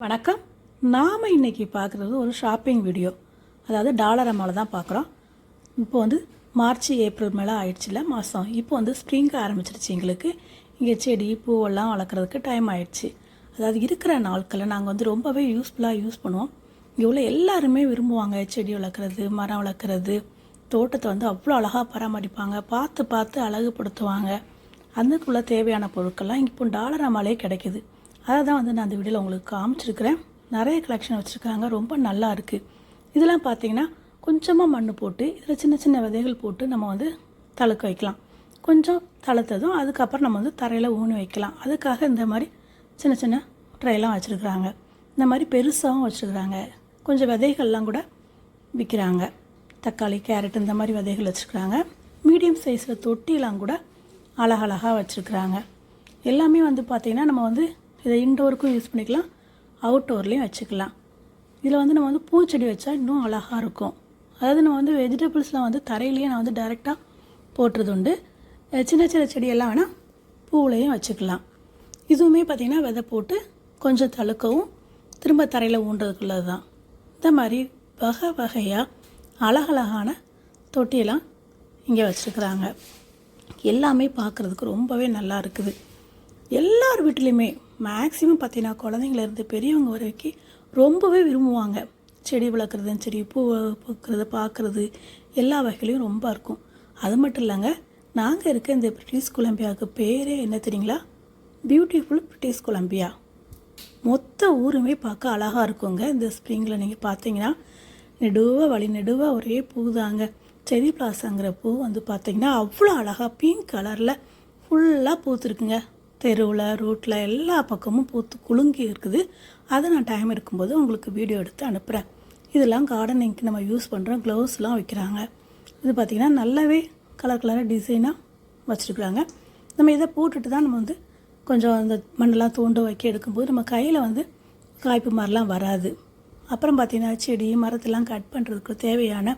வணக்கம். நாம் இன்னைக்கு பார்க்குறது ஒரு ஷாப்பிங் வீடியோ அதாவது டாலர் அம்மாவில் தான் பார்க்குறோம். இப்போ வந்து மார்ச் ஏப்ரல் மேலே ஆயிடுச்சுல மாதம் இப்போ வந்து ஸ்ப்ரிங் ஆரம்பிச்சிருச்சு எங்களுக்கு. இங்கே செடி பூவெல்லாம் வளர்க்குறதுக்கு டைம் ஆயிடுச்சு. அதாவது இருக்கிற நாட்களில் நாங்கள் வந்து ரொம்பவே யூஸ்ஃபுல்லாக யூஸ் பண்ணுவோம். இங்கே உள்ள எல்லாருமே விரும்புவாங்க செடி வளர்க்குறது மரம் வளர்க்குறது. தோட்டத்தை வந்து அவ்வளோ அழகாக பராமரிப்பாங்க. பார்த்து பார்த்து அழகுபடுத்துவாங்க. அதுக்குள்ளே தேவையான பொருட்கள்லாம் இப்போ டாலர் அம்மாலே கிடைக்குது. அதை தான் வந்து நான் அந்த வீடியோவில் உங்களுக்கு காமிச்சிருக்கிறேன். நிறைய கலெக்ஷன் வச்சுருக்காங்க. ரொம்ப நல்லா இருக்குது இதெல்லாம் பார்த்தீங்கன்னா கொஞ்சமாக மண் போட்டு இதில் சின்ன சின்ன விதைகள் போட்டு நம்ம வந்து தழுக்க வைக்கலாம். கொஞ்சம் தளர்த்ததும் அதுக்கப்புறம் நம்ம வந்து தரையில் ஊனி வைக்கலாம். அதுக்காக இந்த மாதிரி சின்ன சின்ன ட்ரைலாம் வச்சுருக்குறாங்க. இந்த மாதிரி பெருசாகவும் வச்சுருக்குறாங்க. கொஞ்சம் விதைகள்லாம் கூட விற்கிறாங்க தக்காளி கேரட் இந்த மாதிரி விதைகள் வச்சுருக்குறாங்க. மீடியம் சைஸில் தொட்டிலாம் கூட அழகழகாக வச்சுருக்குறாங்க. எல்லாமே வந்து பார்த்திங்கன்னா நம்ம வந்து இதை இன்டோருக்கும் யூஸ் பண்ணிக்கலாம். அவுட்டோர்லேயும் வச்சுக்கலாம். இதில் வந்து நம்ம வந்து பூச்செடி வச்சா இன்னும் அழகாக இருக்கும். அதாவது நம்ம வந்து வெஜிடபிள்ஸ்லாம் வந்து தரையிலேயே நான் வந்து டைரெக்டாக போட்டுறது உண்டு. சின்ன சின்ன செடியெல்லாம் வேணால் பூவிலையும் வச்சுக்கலாம். இதுவுமே பார்த்திங்கன்னா விதை போட்டு கொஞ்சம் தழுக்கவும் திரும்ப தரையில் ஊன்றதுக்குள்ளது தான் இந்த மாதிரி வகை வகையாக அழகழகான தொட்டியெல்லாம் இங்கே வச்சுருக்குறாங்க. எல்லாமே பார்க்குறதுக்கு ரொம்பவே நல்லா இருக்குது. எல்லார் வீட்லேயுமே மேக்ஸிமம் பார்த்தீங்கன்னா குழந்தைங்கலேருந்து பெரியவங்க வரைக்கும் ரொம்பவே விரும்புவாங்க. செடி வளர்க்குறதும் சரி பூ பூக்கிறது பார்க்குறது எல்லா வகையிலையும் ரொம்ப இருக்கும். அது மட்டும் இல்லைங்க நாங்கள் இருக்க இந்த பிரிட்டிஷ் கொலம்பியாவுக்கு பேரே என்ன தெரியுங்களா? பியூட்டிஃபுல் பிரிட்டிஷ் கொலம்பியா மொத்த ஊருமே பார்க்க அழகாக இருக்குங்க. இந்த ஸ்ப்ரிங்கில் நீங்கள் பார்த்தீங்கன்னா நெடுவாக வழி நெடுவாக ஒரே பூ தாங்க. செரி பிளாஸாங்கிற பூ வந்து பார்த்தீங்கன்னா அவ்வளோ அழகாக பிங்க் கலரில் ஃபுல்லாக பூத்துருக்குங்க. தெருவில் ரோட்டில் எல்லா பக்கமும் பூத்து குலுங்கி இருக்குது. அதை நான் டைம் இருக்கும்போது உங்களுக்கு வீடியோ எடுத்து அனுப்புகிறேன் இதெல்லாம் கார்டனிங்க்கு நம்ம யூஸ் பண்ணுறோம் க்ளவுஸ்லாம் வைக்கிறாங்க. இது பார்த்திங்கன்னா நல்லாவே கலர் கலராக டிசைனாக வச்சுருக்குறாங்க. நம்ம இதை போட்டுட்டு தான் நம்ம வந்து கொஞ்சம் அந்த மண்ணெல்லாம் தோண்ட வைக்க எடுக்கும்போது நம்ம கையில் வந்து காய்ப்பு மாதிரிலாம் வராது. அப்புறம் பார்த்திங்கன்னா செடி மரத்தெல்லாம் கட் பண்ணுறதுக்கு தேவையான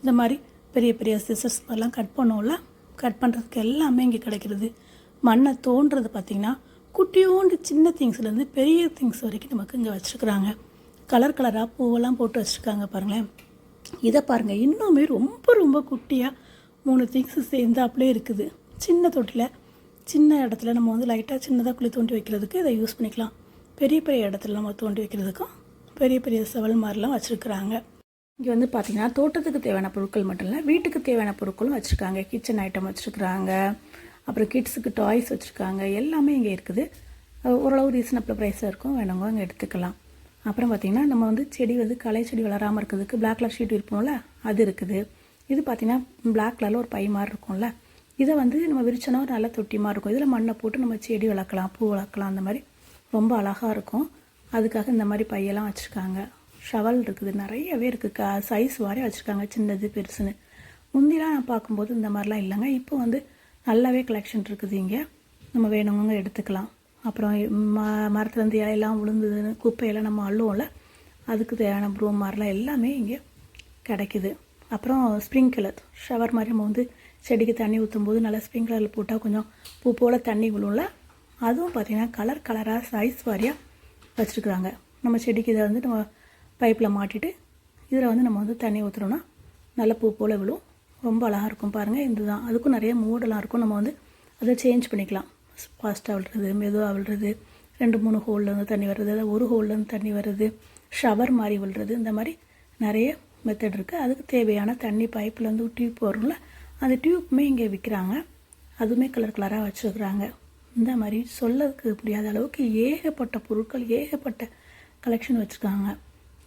இந்த மாதிரி பெரிய பெரிய சிசர்ஸ் மாதிரிலாம் கட் பண்ணோம்ல கட் பண்ணுறதுக்கு எல்லாமே இங்கே கிடைக்கிறது. மண்ணை தோன்றது பார்த்திங்கன்னா குட்டியோண்டு சின்ன திங்ஸ்லேருந்து பெரிய திங்ஸ் வரைக்கும் நமக்கு இங்கே வச்சுருக்குறாங்க. கலர் கலராக பூவெல்லாம் போட்டு வச்சுருக்காங்க பாருங்களேன். இதை பாருங்கள் இன்னுமே ரொம்ப ரொம்ப குட்டியாக மூணு திங்ஸ் சேர்ந்தாப்புலே இருக்குது. சின்ன தொட்டியில் சின்ன இடத்துல நம்ம வந்து லைட்டாக சின்னதாக குழி தோண்டி வைக்கிறதுக்கு இதை யூஸ் பண்ணிக்கலாம். பெரிய பெரிய இடத்துல நம்ம தோண்டி வைக்கிறதுக்கும் பெரிய பெரிய செவல் மாதிரிலாம் வச்சுருக்குறாங்க. இங்கே வந்து பார்த்திங்கன்னா தோட்டத்துக்கு தேவையான பொருட்கள் மட்டும் இல்லை வீட்டுக்கு தேவையான பொருட்களும் வச்சுருக்காங்க. கிச்சன் ஐட்டம் வச்சுருக்குறாங்க. அப்புறம் கிட்ஸுக்கு டாய்ஸ் வச்சுருக்காங்க எல்லாமே இங்கே இருக்குது. ஓரளவு ரீசனபிள் ப்ரைஸாக இருக்கும் வேணுங்க அங்கே எடுத்துக்கலாம். அப்புறம் பார்த்திங்கன்னா நம்ம வந்து செடி வந்து களை செடி வளராமல் இருக்கிறதுக்கு பிளாக் கலர் ஷீட் இருப்போம்ல அது இருக்குது. இது பார்த்திங்கன்னா பிளாக் கலரில் ஒரு பை மாதிரி இருக்கும்ல. இதை வந்து நம்ம விரிச்சோன்னா ஒரு நல்ல தொட்டி மாதிரி இருக்கும். இதில் மண்ணை போட்டு நம்ம செடி வளர்க்கலாம் பூ வளர்க்கலாம் அந்த மாதிரி ரொம்ப அழகாக இருக்கும். அதுக்காக இந்த மாதிரி பையெல்லாம் வச்சுருக்காங்க. ஷவல் இருக்குது நிறையவே இருக்குது க சைஸ் வாரி வச்சுருக்காங்க சின்னது பெருசுன்னு. முந்திலாம் நான் பார்க்கும்போது இந்த மாதிரிலாம் இல்லைங்க. இப்போ வந்து நல்லாவே கலெக்ஷன் இருக்குது இங்கே. நம்ம வேணுங்க எடுத்துக்கலாம். அப்புறம் ம மரத்துலேருந்து இலையெல்லாம் விழுந்ததுன்னு குப்பையெல்லாம் நம்ம அள்ளுவோம்ல அதுக்கு தேவையான ப்ரூம் மாதிரிலாம் எல்லாமே இங்கே கிடைக்குது. அப்புறம் ஸ்ப்ரிங்க்லர் ஷவர் மாதிரி நம்ம வந்து செடிக்கு தண்ணி ஊற்றும் போது நல்லா ஸ்ப்ரிங்க்லரில் போட்டால் கொஞ்சம் பூ போல் தண்ணி விழும்ல. அதுவும் பார்த்திங்கன்னா கலர் கலராக சைஸ் வாரியாக வச்சுருக்குறாங்க. நம்ம செடிக்கு இதை வந்து நம்ம பைப்பில் மாட்டிட்டு இதில் வந்து நம்ம வந்து தண்ணி ஊற்றுறோன்னா நல்ல பூ போல் விழும். ரொம்ப அழகாக இருக்கும் பாருங்கள் இதுதான். அதுக்கும் நிறைய மூடெல்லாம் இருக்கும். நம்ம வந்து அதை சேஞ்ச் பண்ணிக்கலாம். ஃபாஸ்ட்டாக விழுறது மெதுவாக விழுறது ரெண்டு மூணு ஹோல்லேருந்து தண்ணி வர்றது இல்லை ஒரு ஹோல்லேருந்து தண்ணி வர்றது ஷவர் மாதிரி விழுறது இந்த மாதிரி நிறைய மெத்தட் இருக்குது அதுக்கு தேவையான தண்ணி பைப்லேருந்து டியூப் வரும்ல அந்த டியூப்புமே இங்கே விற்கிறாங்க அதுவுமே கலர் கலராக வச்சுருக்குறாங்க. இந்த மாதிரி சொல்லதுக்கு முடியாத அளவுக்கு ஏகப்பட்ட பொருட்கள் ஏகப்பட்ட கலெக்ஷன் வச்சுருக்காங்க.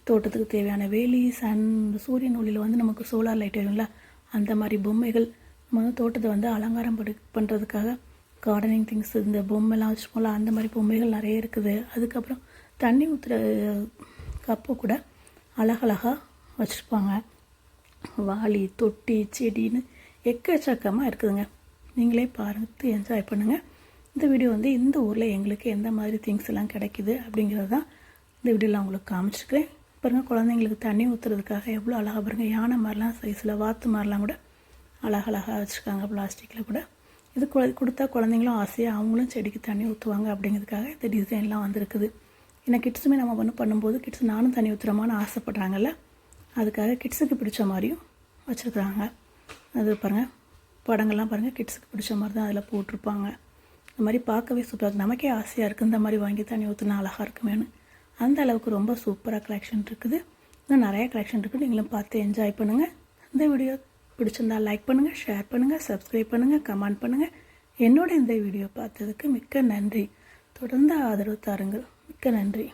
தோட்டத்துக்கு தேவையான வேலி சன் சூரியன் ஒளியில் வந்து நமக்கு சோலார் லைட் வரும்ல அந்த மாதிரி பொம்மைகள் நம்ம வந்து தோட்டத்தை வந்து அலங்காரம் படு பண்ணுறதுக்காக கார்டனிங் திங்ஸ் இந்த பொம்மைலாம் வச்சுருக்கோம்ல அந்த மாதிரி பொம்மைகள் நிறைய இருக்குது. அதுக்கப்புறம் தண்ணி ஊற்றுற கப்பு கூட அழகழகாக வச்சுருப்பாங்க. வாளி தொட்டி செடின்னு எக்கச்சக்கமாக இருக்குதுங்க. நீங்களே பார்த்து என்ஜாய் பண்ணுங்கள் இந்த வீடியோ வந்து இந்த ஊரில் எங்களுக்கு எந்த மாதிரி திங்ஸ் எல்லாம் கிடைக்குது அப்படிங்கிறது தான் இந்த வீடியோவில் உங்களுக்கு காமிச்சிருக்கிறேன். பாருங்கள் குழந்தைங்களுக்கு தண்ணி ஊற்றுறதுக்காக எவ்வளோ அழகாக பாருங்கள் யானை மாதிரிலாம் சைஸில் வாத்து மாதிரிலாம் கூட அழகழகாக வச்சுருக்காங்க பிளாஸ்டிக்கில் கூட. இது கு கொடுத்தா குழந்தைங்களும் ஆசையாக அவங்களும் செடிக்கு தண்ணி ஊற்றுவாங்க அப்படிங்கிறதுக்காக இந்த டிசைன்லாம் வந்திருக்குது. ஏன்னா கிட்ஸுமே நம்ம ஒன்று பண்ணும்போது கிட்ஸ் நானும் தண்ணி ஊற்றுறமான்னு ஆசைப்பட்றாங்கல்ல அதுக்காக கிட்ஸுக்கு பிடிச்ச மாதிரியும் வச்சுருக்குறாங்க. அது பாருங்கள் படங்கள்லாம் பாருங்கள் கிட்ஸுக்கு பிடிச்ச மாதிரி தான் அதில் போட்டிருப்பாங்க. இந்த மாதிரி பார்க்கவே சூப்பராக இருக்குது நமக்கே ஆசையாக இருக்குது இந்த மாதிரி வாங்கி தண்ணி ஊற்றினா அழகாக இருக்குமேனு அந்த அளவுக்கு ரொம்ப சூப்பராக கலெக்ஷன் இருக்குது. இன்னும் நிறைய கலெக்ஷன் இருக்குது நீங்களும் பார்த்து என்ஜாய் பண்ணுங்கள் இந்த வீடியோ பிடிச்சிருந்தா லைக் பண்ணுங்கள் ஷேர் பண்ணுங்கள் சப்ஸ்கிரைப் பண்ணுங்கள் கமெண்ட் பண்ணுங்கள் என்னோட இந்த வீடியோ பார்த்ததுக்கு மிக்க நன்றி. தொடர்ந்து ஆதரவு தாருங்கள். மிக்க நன்றி.